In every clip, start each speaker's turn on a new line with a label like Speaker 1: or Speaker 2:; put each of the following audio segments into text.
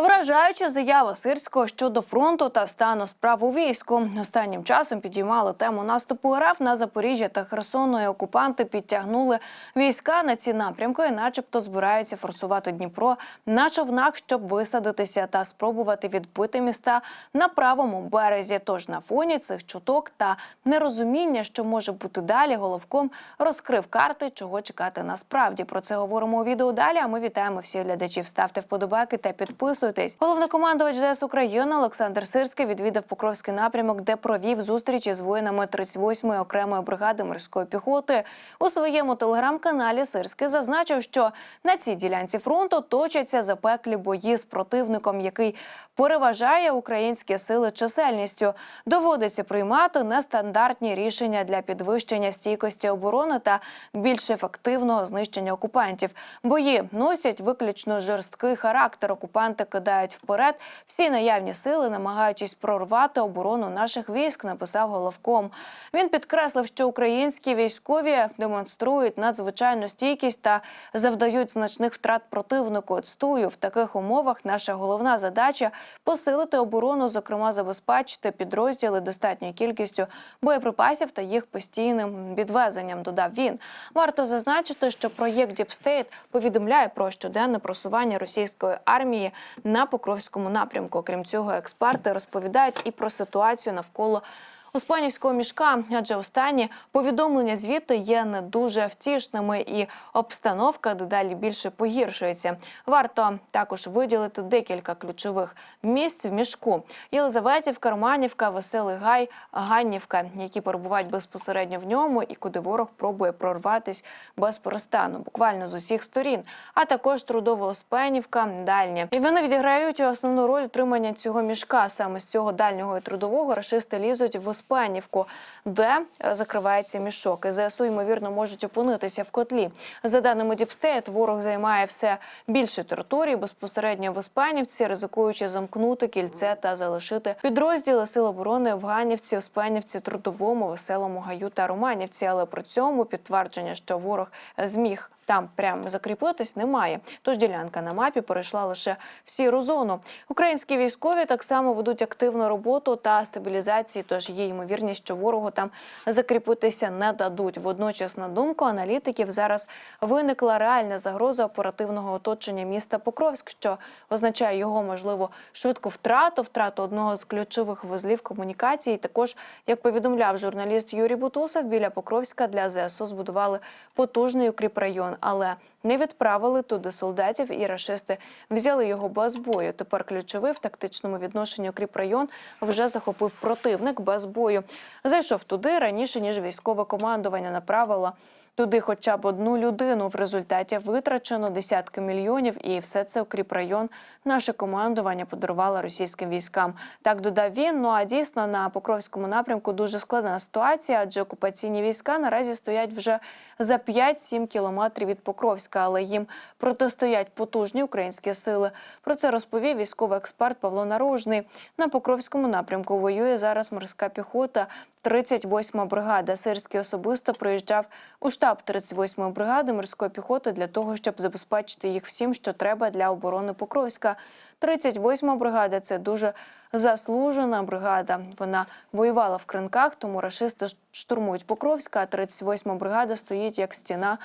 Speaker 1: в Вражаюча заява сирського щодо фронту та стану справ у війську. Останнім часом підіймали тему наступу РФ на Запоріжжя та Херсону. і Окупанти підтягнули війська на ці напрямки, і начебто збираються форсувати Дніпро на човнах, щоб висадитися та спробувати відбити міста на правому березі. Тож на фоні цих чуток та нерозуміння, що може бути далі, головком розкрив карти, чого чекати насправді. Про це говоримо у відео далі. А ми вітаємо всіх глядачів. Ставте вподобайки та підписуйтесь. Головнокомандувач ЗС України Олександр Сирський відвідав Покровський напрямок, де провів зустрічі з воїнами 38-ї окремої бригади морської піхоти. У своєму телеграм-каналі Сирський зазначив, що на цій ділянці фронту точаться запеклі бої з противником, який переважає українські сили чисельністю. Доводиться приймати нестандартні рішення для підвищення стійкості оборони та більш ефективного знищення окупантів. Бої носять виключно жорсткий характер. Окупанти кидають вперед всі наявні сили, намагаючись прорвати оборону наших військ. Написав головком. Він підкреслив, що українські військові демонструють надзвичайну стійкість та завдають значних втрат противнику. Відстою в таких умовах наша головна задача посилити оборону, зокрема забезпечити підрозділи достатньою кількістю боєприпасів та їх постійним відвезенням. Додав він. Варто зазначити, що проєкт Діпстейт повідомляє про щоденне просування російської армії на Покровському напрямку. Крім цього, експерти розповідають і про ситуацію навколо. Успанівського мішка, адже останні повідомлення звідти є не дуже втішними, і обстановка дедалі більше погіршується. Варто також виділити декілька ключових місць в мішку: Єлизаветівка, Романівка, Веселий Гай, Ганнівка, які перебувають безпосередньо в ньому, і куди ворог пробує прорватись без перестану, буквально з усіх сторін. А також Трудово-Успенівка, дальня. І вони відіграють основну роль утримання цього мішка. Саме з цього дальнього і трудового рашисти лізуть в Успенівку, де е, закривається мішок. І ЗСУ, ймовірно, можуть опинитися в котлі. За даними Діпстейт, ворог займає все більше території безпосередньо в Успенівці, ризикуючи замкнути кільце та залишити підрозділи Сил оборони в Ганівці, Успенівці, Трудовому, Веселому Гаю та Романівці. Але при цьому підтвердження, що ворог зміг там прямо закріпитись немає. Тож ділянка на мапі перейшла лише в сіру зону. Українські військові так само ведуть активну роботу та стабілізації. Тож є ймовірність, що ворогу там закріпитися не дадуть. Водночас, на думку аналітиків, зараз виникла реальна загроза оперативного оточення міста Покровськ, що означає його можливо швидку втрату, втрату одного з ключових вузлів комунікації. Також, як повідомляв журналіст Юрій Бутусов, біля Покровська для ЗСУ збудували потужний укріпрайон але не відправили туди солдатів, і рашисти взяли його без бою. Тепер ключовий в тактичному відношенні укріпрайон вже захопив противник без бою. Зайшов туди раніше ніж військове командування направило. Туди хоча б одну людину в результаті витрачено десятки мільйонів, і все це укріпрайон наше командування подарувало російським військам. Так додав він. Ну а дійсно на Покровському напрямку дуже складна ситуація, адже окупаційні війська наразі стоять вже за 5-7 кілометрів від Покровська, але їм протистоять потужні українські сили. Про це розповів військовий експерт Павло Наружний. На Покровському напрямку воює зараз морська піхота. 38-ма бригада. Сирський особисто приїжджав у штаб 38-ї бригади морської піхоти для того, щоб забезпечити їх всім, що треба для оборони Покровська. 38-ма бригада це дуже заслужена бригада. Вона воювала в кринках, тому рашисти штурмують Покровська. А 38-ма бригада стоїть як стіна.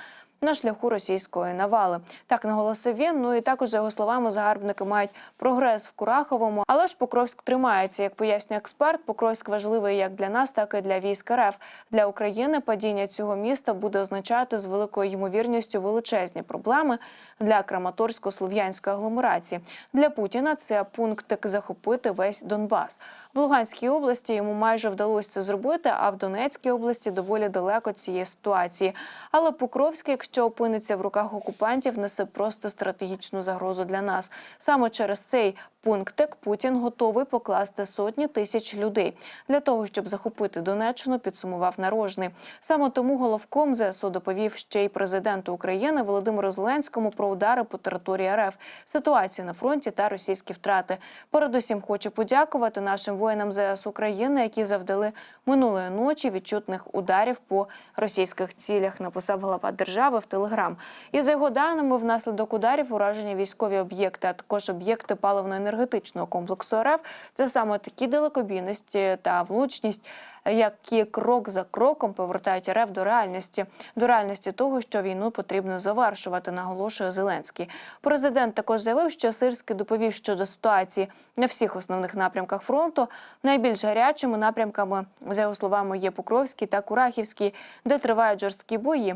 Speaker 1: На шляху російської навали так наголосив він. Ну і також за його словами загарбники мають прогрес в Кураховому, але ж Покровськ тримається. Як пояснює експерт, Покровськ важливий як для нас, так і для військ РФ. Для України падіння цього міста буде означати з великою ймовірністю величезні проблеми для Краматорсько-слов'янської агломерації. Для Путіна це пункт захопити весь Донбас. В Луганській області йому майже вдалося це зробити, а в Донецькій області доволі далеко цієї ситуації. Але Покровськ, якщо опиниться в руках окупантів, несе просто стратегічну загрозу для нас. Саме через цей пунктик Путін готовий покласти сотні тисяч людей для того, щоб захопити Донеччину. Підсумував нарожний. Саме тому головком ЗСУ доповів ще й президенту України Володимиру Зеленському про удари по території РФ, ситуацію на фронті та російські втрати. Передусім хочу подякувати нашим воїнам ЗС України, які завдали минулої ночі відчутних ударів по російських цілях. Написав глава держави в Телеграм. І за його даними, внаслідок ударів уражені військові об'єкти, а також об'єкти паливно-енергетичного комплексу РФ. Це саме такі далекобійність та влучність, які крок за кроком повертають РФ до реальності, до реальності того, що війну потрібно завершувати, наголошує Зеленський. Президент також заявив, що Сирський доповів щодо ситуації на всіх основних напрямках фронту. Найбільш гарячими напрямками, за його словами, є Покровський та Курахівський, де тривають жорсткі бої.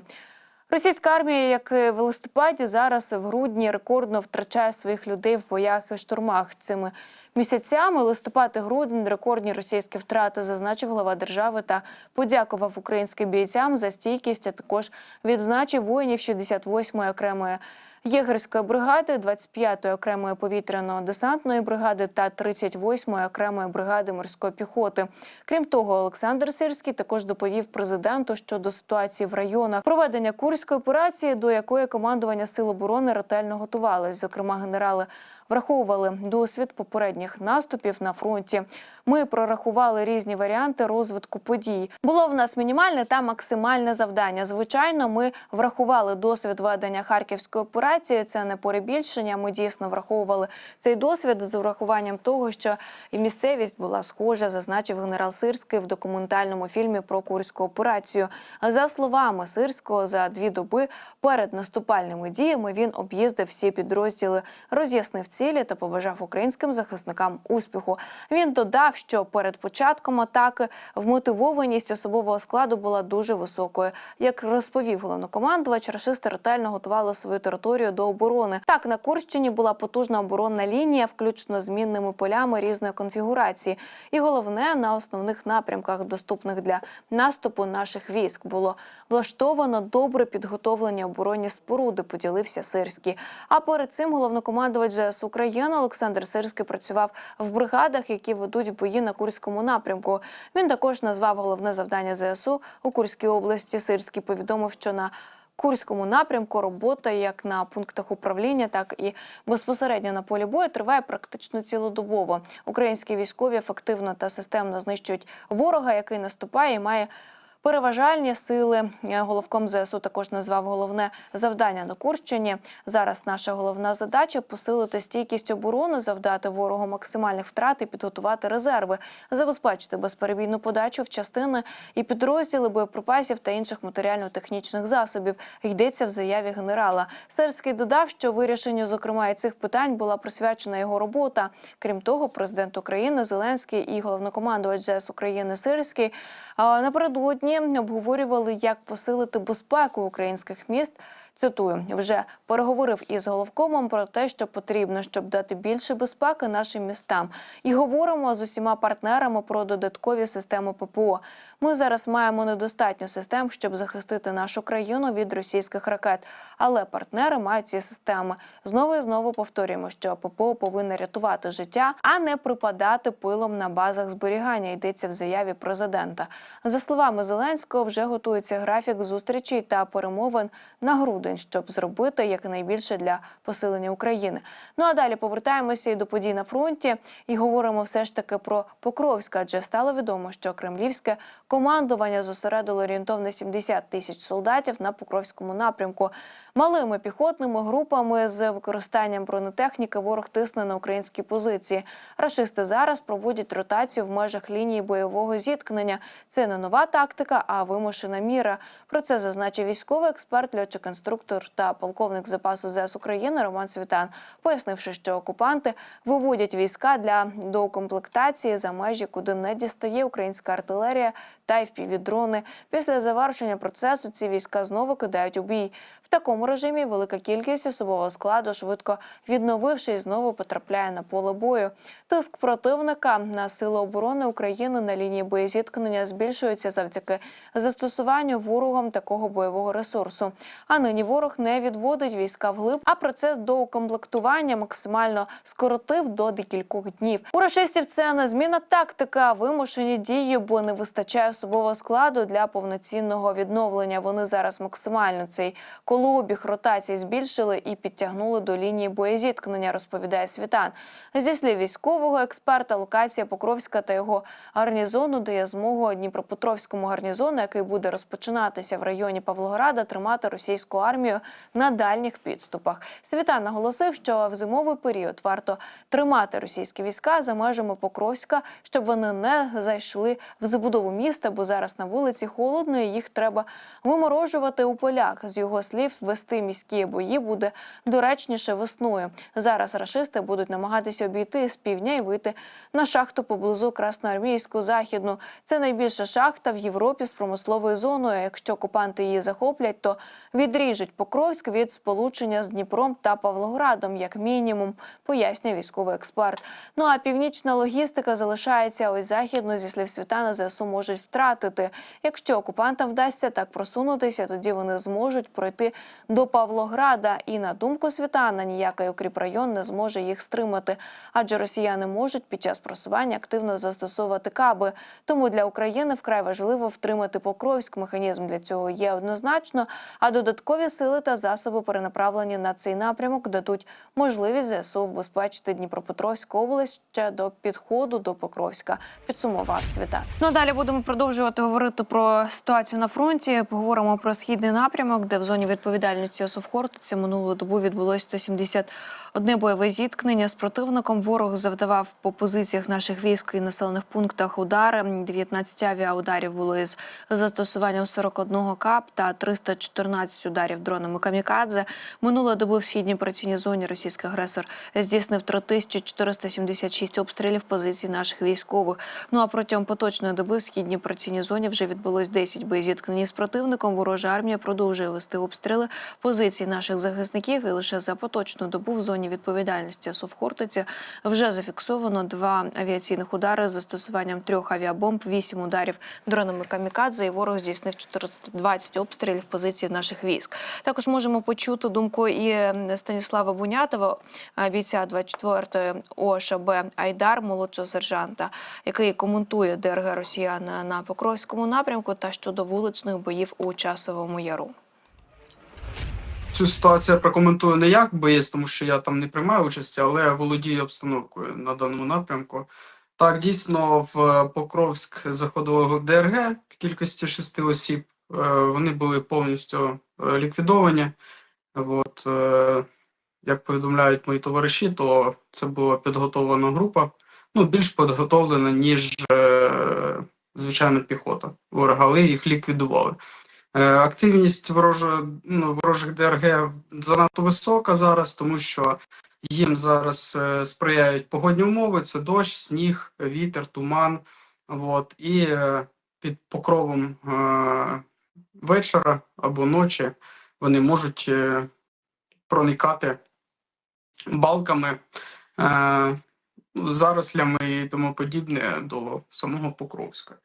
Speaker 1: Російська армія, як в листопаді, зараз в грудні рекордно втрачає своїх людей в боях і штурмах цими місяцями. Листопад і грудень рекордні російські втрати зазначив глава держави та подякував українським бійцям за стійкість. А також відзначив воїнів 68-ї окремої. Єгерської бригади, 25-ї окремої повітряно-десантної бригади та 38-ї окремої бригади морської піхоти. Крім того, Олександр Сирський також доповів президенту щодо ситуації в районах проведення курської операції, до якої командування сил оборони ретельно готувалось. Зокрема, генерали враховували досвід попередніх наступів на фронті. Ми прорахували різні варіанти розвитку подій. Було в нас мінімальне та максимальне завдання. Звичайно, ми врахували досвід ведення харківської операції. Це не перебільшення. Ми дійсно враховували цей досвід з урахуванням того, що і місцевість була схожа, зазначив генерал Сирський в документальному фільмі про курську операцію. За словами Сирського, за дві доби перед наступальними діями він об'їздив всі підрозділи, роз'яснив цілі та побажав українським захисникам успіху. Він додав, що перед початком атаки вмотивованість особового складу була дуже високою. Як розповів головнокомандувач, рашисти ретельно готували свою територію до оборони. Так на Курщині була потужна оборонна лінія, включно з мінними полями різної конфігурації. І головне на основних напрямках, доступних для наступу наших військ, було влаштовано добре підготовлені оборонні споруди. Поділився Сирський. А перед цим головнокомандувач ЗС України Олександр Сирський працював в бригадах, які ведуть бої на Курському напрямку. Він також назвав головне завдання ЗСУ у Курській області. Сирський повідомив, що на Курському напрямку робота як на пунктах управління, так і безпосередньо на полі бою триває практично цілодобово. Українські військові ефективно та системно знищують ворога, який наступає і має. Переважальні сили головком ЗСУ також назвав головне завдання на Курщині. Зараз наша головна задача посилити стійкість оборони, завдати ворогу максимальних втрат і підготувати резерви, забезпечити безперебійну подачу в частини і підрозділи боєприпасів та інших матеріально-технічних засобів. Йдеться в заяві генерала. Серський додав, що вирішенню, зокрема, і цих питань була присвячена його робота. Крім того, президент України Зеленський і головнокомандувач ЗС України Сирський а, напередодні обговорювали, як посилити безпеку українських міст. Цитую, вже переговорив із головкомом про те, що потрібно, щоб дати більше безпеки нашим містам, і говоримо з усіма партнерами про додаткові системи ППО. Ми зараз маємо недостатньо систем, щоб захистити нашу країну від російських ракет. Але партнери мають ці системи. Знову і знову повторюємо, що ППО повинна рятувати життя, а не припадати пилом на базах зберігання. Йдеться в заяві президента. За словами Зеленського, вже готується графік зустрічей та перемовин на грудень, щоб зробити якнайбільше для посилення України. Ну а далі повертаємося і до подій на фронті і говоримо все ж таки про Покровська, адже стало відомо, що кремлівське командування зосередило орієнтовно 70 тисяч солдатів на Покровському напрямку. Малими піхотними групами з використанням бронетехніки ворог тисне на українські позиції. Рашисти зараз проводять ротацію в межах лінії бойового зіткнення. Це не нова тактика, а вимушена міра. Про це зазначив військовий експерт, льотчик-інструктор та полковник запасу ЗС України Роман Світан, пояснивши, що окупанти виводять війська для доукомплектації за межі, куди не дістає українська артилерія та й впівдрони. Після завершення процесу ці війська знову кидають у бій. Такому режимі велика кількість особового складу, швидко відновившись, знову потрапляє на поле бою. Тиск противника на сили оборони України на лінії боєзіткнення збільшується завдяки застосуванню ворогом такого бойового ресурсу. А нині ворог не відводить війська вглиб, а процес доукомплектування максимально скоротив до декількох днів. У рашистів це не зміна тактика, а вимушені дії, бо не вистачає особового складу для повноцінного відновлення. Вони зараз максимально цей колообіг ротацій збільшили і підтягнули до лінії боєзіткнення. Розповідає Світан. Зі слів військового експерта, локація Покровська та його гарнізону дає змогу Дніпропетровському гарнізону, який буде розпочинатися в районі Павлограда, тримати російську армію на дальніх підступах. Світан наголосив, що в зимовий період варто тримати російські війська за межами Покровська, щоб вони не зайшли в забудову міста, бо зараз на вулиці холодно, і їх треба виморожувати у полях. З його слів, вести міські бої буде доречніше весною. Зараз рашисти будуть намагатися обійти з півдня і вийти на шахту поблизу Красноармійську західну. Це найбільша шахта в Європі з промисловою зоною. Якщо окупанти її захоплять, то відріжуть Покровськ від сполучення з Дніпром та Павлоградом, як мінімум, пояснює військовий експерт. Ну а північна логістика залишається ось західно зі слів Світана ЗСУ можуть втратити. Якщо окупантам вдасться так просунутися, тоді вони зможуть пройти до Павлограда. І на думку Світана, ніякий укріпрайон не зможе їх стримати, адже росіяни можуть під час просування активно застосовувати каби. Тому для України вкрай важливо втримати Покровськ. Механізм для цього є однозначно. А додаткові сили та засоби перенаправлені на цей напрямок дадуть можливість ЗСУ вбезпечити Дніпропетровську область ще до підходу до Покровська. Підсумував світа. Ну а далі будемо продовжувати говорити про ситуацію на фронті. Поговоримо про східний напрямок, де в зоні відповідальності Осовхортиці минулу добу відбулось 171 бойове зіткнення з противником. Ворог завдавав по позиціях наших військ і населених пунктах удари. 19 авіаударів було із застосуванням 41 кап та 314 ударів дронами камікадзе. Минулої доби в східній операційній зоні російський агресор здійснив 3476 обстрілів позицій наших військових. Ну а протягом поточної доби в східній операційній зоні вже відбулось 10 боєзіткнень з противником. Ворожа армія продовжує вести обстріли позицій наших захисників. І лише за поточну добу в зоні відповідальності Совхортиці вже зафіксовано два авіаційних удари з застосуванням трьох авіабомб, вісім ударів дронами камікадзе. І ворог здійснив 420 обстрілів позицій наших військ. Також можемо почути думку і Станіслава Бунятова, бійця 24-ї ОШБ Айдар, молодшого сержанта, який коментує ДРГ Росіян на Покровському напрямку та щодо вуличних боїв у часовому яру.
Speaker 2: Цю ситуацію прокоментую не як боєць, тому що я там не приймаю участі, але володію обстановкою на даному напрямку. Так, дійсно, в Покровськ заходило ДРГ в кількості шести осіб. Е, Вони були повністю е, ліквідовані. От, е, як повідомляють мої товариші, то це була підготовлена група, ну, більш підготовлена, ніж е, звичайна піхота. Ворога, але їх ліквідували. Е, Активність ворожої, ну, ворожих ДРГ занадто висока зараз, тому що їм зараз е, сприяють погодні умови: це дощ, сніг, вітер, туман. От, і е, під покровом вечора або ночі вони можуть проникати балками, е, зарослями і тому подібне до самого Покровська.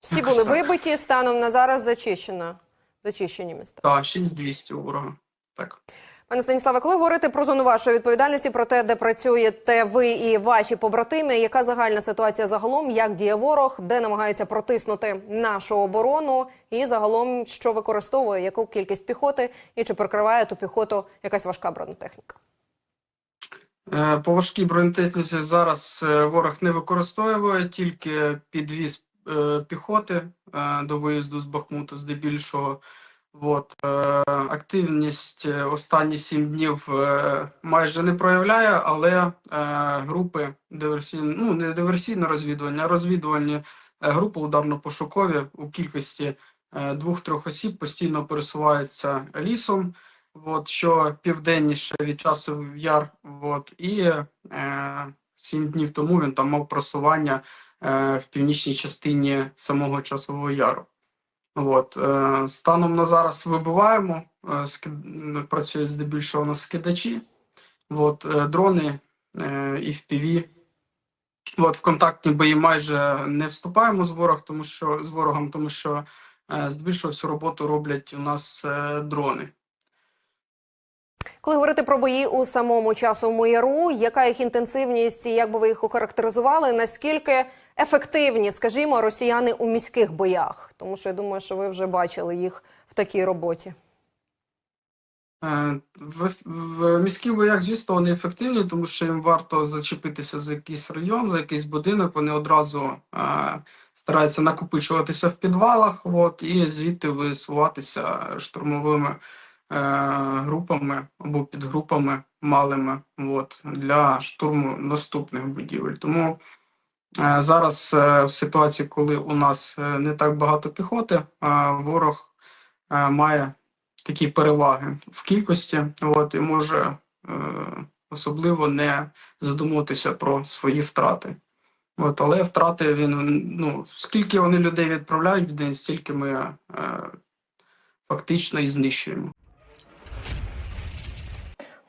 Speaker 3: Всі були
Speaker 2: Так.
Speaker 3: вибиті, станом на зараз зачищено. Зачищені міста.
Speaker 2: Так, 6200 у ворога. Так.
Speaker 3: Пане Станіславе, коли говорити про зону вашої відповідальності, про те, де працюєте ви і ваші побратими, яка загальна ситуація загалом, як діє ворог, де намагається протиснути нашу оборону, і загалом що використовує, яку кількість піхоти, і чи прикриває ту піхоту якась важка бронетехніка?
Speaker 2: Е, По важкій бронетехніці зараз е, ворог не використовує тільки підвіз піхоти е, до виїзду з Бахмуту, здебільшого. От, е, активність е, останні сім днів е, майже не проявляє, але е, групи диверсійні, ну не диверсійне розвідування, а розвідувальні е, групи ударно-пошукові у кількості е, двох-трьох осіб постійно пересуваються лісом. От, що південніше від часу в яр. От, і е, сім днів тому він там мав просування е, в північній частині самого часового яру. От, е, станом на зараз вибиваємо, е, працюють здебільшого на скидачі. От, е, дрони е, і FPV. От, в контактні бої майже не вступаємо з ворог, тому що з ворогом, тому що е, здебільшого всю роботу роблять у нас е, дрони.
Speaker 3: Коли говорити про бої у самому часовому яру, яка їх інтенсивність як би ви їх охарактеризували? Наскільки ефективні, скажімо, росіяни у міських боях? Тому що я думаю, що ви вже бачили їх в такій роботі.
Speaker 2: Е, В, в міських боях, звісно, вони ефективні, тому що їм варто зачепитися за якийсь район, за якийсь будинок. Вони одразу е, стараються накопичуватися в підвалах, от, і звідти висуватися штурмовими е, групами або підгрупами малими от, для штурму наступних будівель. Тому зараз е, в ситуації, коли у нас е, не так багато піхоти, е, ворог е, має такі переваги в кількості, от, і може е, особливо не задумуватися про свої втрати. От, але втрати він, ну, скільки вони людей відправляють в день, стільки ми е, фактично і знищуємо.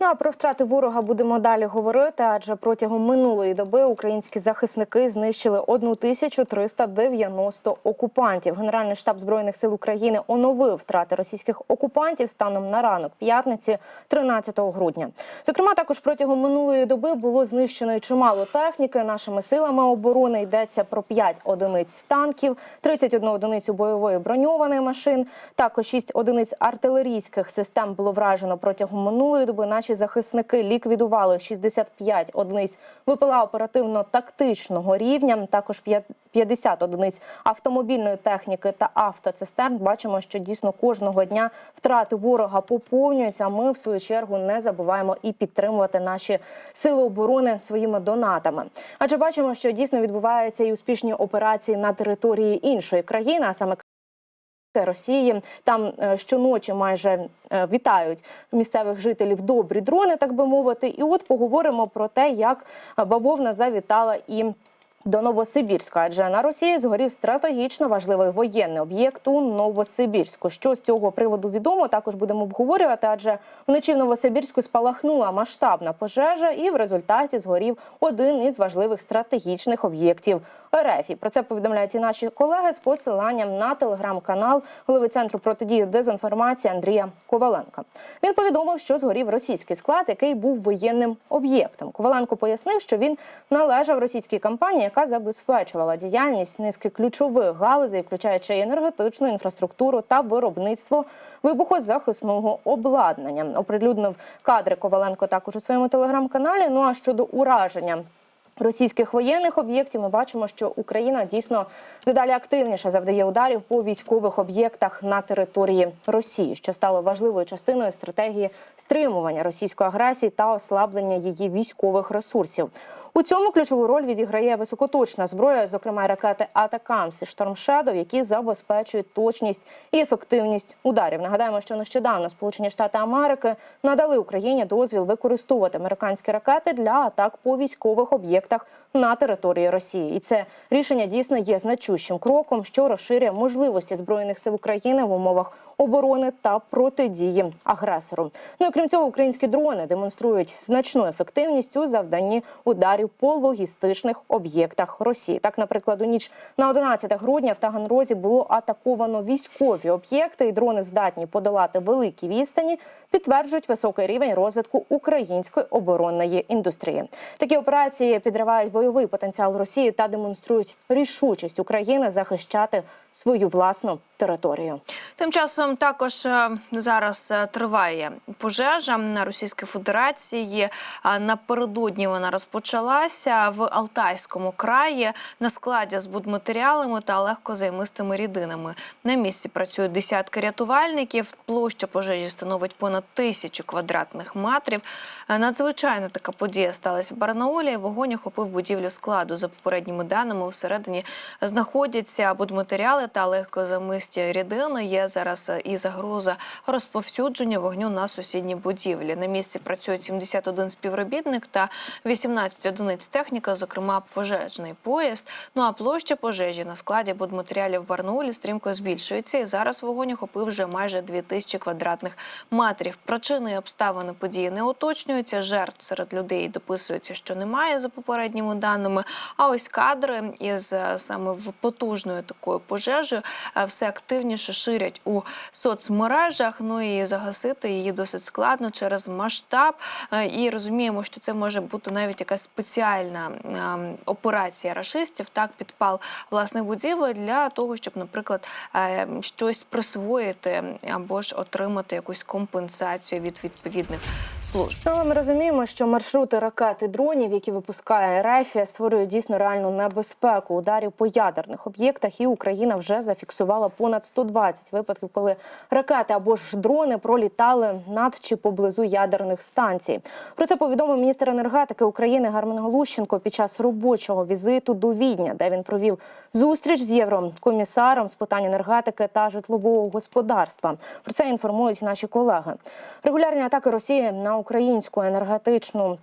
Speaker 4: Ну а про втрати ворога будемо далі говорити, адже протягом минулої доби українські захисники знищили 1390 окупантів. Генеральний штаб збройних сил України оновив втрати російських окупантів станом на ранок п'ятниці, 13 грудня. Зокрема, також протягом минулої доби було знищено і чимало техніки. Нашими силами оборони йдеться про 5 одиниць танків, 31 одиницю бойової броньованої машин. Також 6 одиниць артилерійських систем було вражено протягом минулої доби. Наші захисники ліквідували 65 одиниць ВПЛА оперативно-тактичного рівня. Також 50 одиниць автомобільної техніки та автоцистерн. Бачимо, що дійсно кожного дня втрати ворога поповнюються. Ми в свою чергу не забуваємо і підтримувати наші сили оборони своїми донатами. Адже бачимо, що дійсно відбуваються і успішні операції на території іншої країни, а саме Росії там е, щоночі майже е, вітають місцевих жителів добрі дрони, так би мовити. І от поговоримо про те, як бавовна завітала і. До Новосибірська, адже на Росії згорів стратегічно важливий воєнний об'єкт у Новосибірську. Що з цього приводу відомо, також будемо обговорювати. Адже вночі в Новосибірську спалахнула масштабна пожежа, і в результаті згорів один із важливих стратегічних об'єктів РФ. І Про це повідомляють і наші колеги з посиланням на телеграм-канал голови центру протидії дезінформації Андрія Коваленка. Він повідомив, що згорів російський склад, який був воєнним об'єктом. Коваленко пояснив, що він належав російській компанії, яка забезпечувала діяльність низки ключових галузей, включаючи енергетичну інфраструктуру та виробництво вибухозахисного обладнання. Оприлюднив кадри Коваленко також у своєму телеграм-каналі. Ну а щодо ураження. Російських воєнних об'єктів ми бачимо, що Україна дійсно дедалі активніше завдає ударів по військових об'єктах на території Росії, що стало важливою частиною стратегії стримування російської агресії та ослаблення її військових ресурсів. У цьому ключову роль відіграє високоточна зброя, зокрема ракети Атакамс і Штормшедов, які забезпечують точність і ефективність ударів. Нагадаємо, що нещодавно Сполучені Штати Америки надали Україні дозвіл використовувати американські ракети для атак по військових об'єктах на території Росії. І це рішення дійсно є значущим кроком, що розширює можливості збройних сил України в умовах оборони та протидії агресору. Ну і крім цього, українські дрони демонструють значну ефективність у завданні ударів по логістичних об'єктах Росії. Так, наприклад, у ніч на 11 грудня в Таганрозі було атаковано військові об'єкти, і дрони здатні подолати великі відстані, підтверджують високий рівень розвитку української оборонної індустрії. Такі операції підривають бойовий потенціал Росії та демонструють рішучість України захищати свою власну територію.
Speaker 1: Тим часом також е, зараз е, триває пожежа на Російській Федерації. Напередодні вона розпочалася в Алтайському краї на складі з будматеріалами та легкозаймистими рідинами. На місці працюють десятки рятувальників. Площа пожежі становить понад тисячу квадратних метрів. Е, Надзвичайна така подія сталася в Барнаулі. Вогонь охопив будівлю складу. За попередніми даними, всередині знаходяться будматеріали та легкозаймисті рідини. Є зараз і загроза розповсюдження вогню на сусідні будівлі. На місці працюють 71 співробітник та 18 одиниць техніки, зокрема пожежний поїзд. Ну а площа пожежі на складі будматеріалів в Барнаулі стрімко збільшується. І зараз вогонь охопив вже майже 2000 квадратних метрів. Причини і обставини події не уточнюються. Жертв серед людей дописується, що немає за попередніми даними. А ось кадри із е, саме в потужною такою пожежею е, все активніше ширять у соцмережах. Ну і загасити її досить складно через масштаб. Е, І розуміємо, що це може бути навіть якась спеціальна ем, операція рашистів, так підпал власних будівель для того, щоб, наприклад, е, щось присвоїти або ж отримати якусь компенсацію від відповідних служб.
Speaker 4: Але ми розуміємо, що маршрути ракет і дронів, які випускає РФ, створюють дійсно реальну небезпеку ударів по ядерних об'єктах. І Україна вже зафіксувала понад 120 випадків, коли ракети або ж дрони пролітали над чи поблизу ядерних станцій. Про це повідомив міністр енергетики України Гармен Галущенко під час робочого візиту до Відня, де він провів зустріч з єврокомісаром з питань енергетики та житлового господарства. Про це інформують наші колеги. Регулярні атаки Росії на українську енергетичну.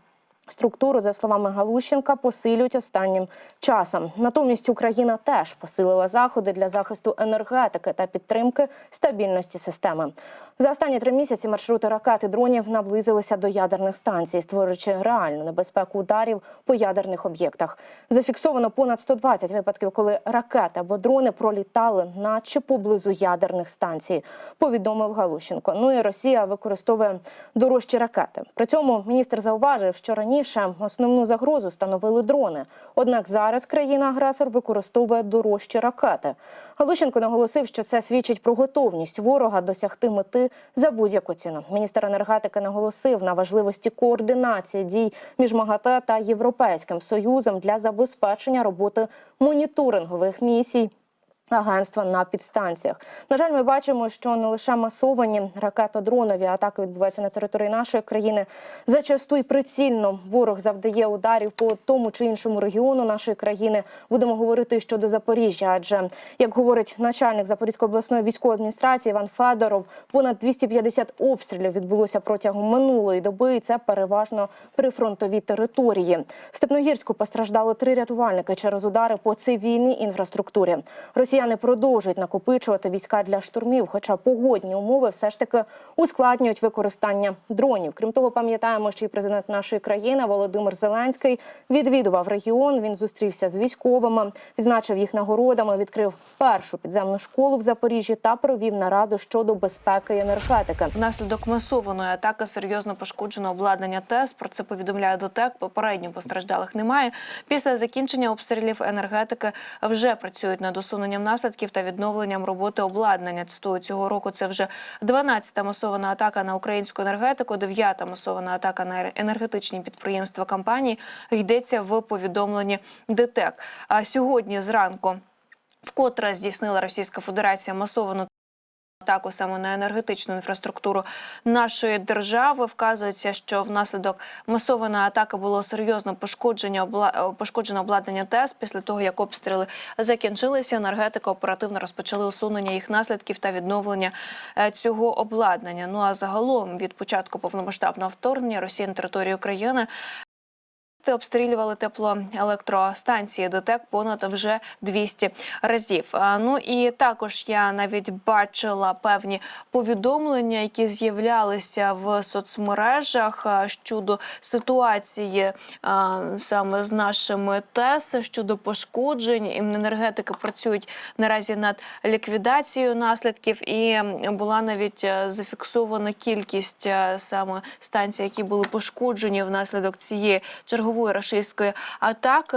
Speaker 4: Структуру, за словами Галущенка, посилюють останнім часом. Натомість Україна теж посилила заходи для захисту енергетики та підтримки стабільності системи. За останні три місяці маршрути ракет і дронів наблизилися до ядерних станцій, створюючи реальну небезпеку ударів по ядерних об'єктах. Зафіксовано понад 120 випадків, коли ракети або дрони пролітали над чи поблизу ядерних станцій. Повідомив Галущенко. Ну і Росія використовує дорожчі ракети. При цьому міністр зауважив, що раніше основну загрозу становили дрони. Однак зараз країна-агресор використовує дорожчі ракети. Галущенко наголосив, що це свідчить про готовність ворога досягти мети за будь-яку ціну. Міністр енергетики наголосив на важливості координації дій між МАГАТЕ та Європейським союзом для забезпечення роботи моніторингових місій. Агентства на підстанціях. На жаль, ми бачимо, що не лише масовані ракетодронові атаки відбуваються на території нашої країни. Зачасту й прицільно ворог завдає ударів по тому чи іншому регіону нашої країни. Будемо говорити щодо Запоріжжя. Адже як говорить начальник Запорізької обласної військової адміністрації Іван Федоров, понад 250 обстрілів відбулося протягом минулої доби. І це переважно прифронтові території. В Степногірську постраждали три рятувальники через удари по цивільній інфраструктурі. Росіяни продовжують накопичувати війська для штурмів, хоча погодні умови все ж таки ускладнюють використання дронів. Крім того, пам'ятаємо, що і президент нашої країни Володимир Зеленський відвідував регіон. Він зустрівся з військовими, відзначив їх нагородами, відкрив першу підземну школу в Запоріжжі та провів нараду щодо безпеки і енергетики.
Speaker 1: Внаслідок масованої атаки серйозно пошкоджено обладнання ТЕС. Про це повідомляє ДОТЕК. Попередньо постраждалих немає. Після закінчення обстрілів енергетики вже працюють над усуненням наслідків та відновленням роботи обладнання. Цитую, цього року це вже 12-та масована атака на українську енергетику, 9-та масована атака на енергетичні підприємства компанії. Йдеться в повідомленні ДТЕК. А сьогодні зранку вкотре здійснила Російська Федерація масовану атаку саме на енергетичну інфраструктуру нашої держави. Вказується, що внаслідок масованої атаки було серйозно пошкодження обла... пошкоджено обладнання ТЕС. Після того як обстріли закінчилися, енергетика оперативно розпочали усунення їх наслідків та відновлення е, цього обладнання. Ну а загалом від початку повномасштабного вторгнення Росії на територію України обстрілювали теплоелектростанції ДТЕК понад вже 200 разів. Ну і також я навіть бачила певні повідомлення, які з'являлися в соцмережах щодо ситуації саме з нашими ТЕС щодо пошкоджень. Енергетики працюють наразі над ліквідацією наслідків, і була навіть е, зафіксована кількість е, саме станцій, які були пошкоджені внаслідок цієї чергової рашистської атаки.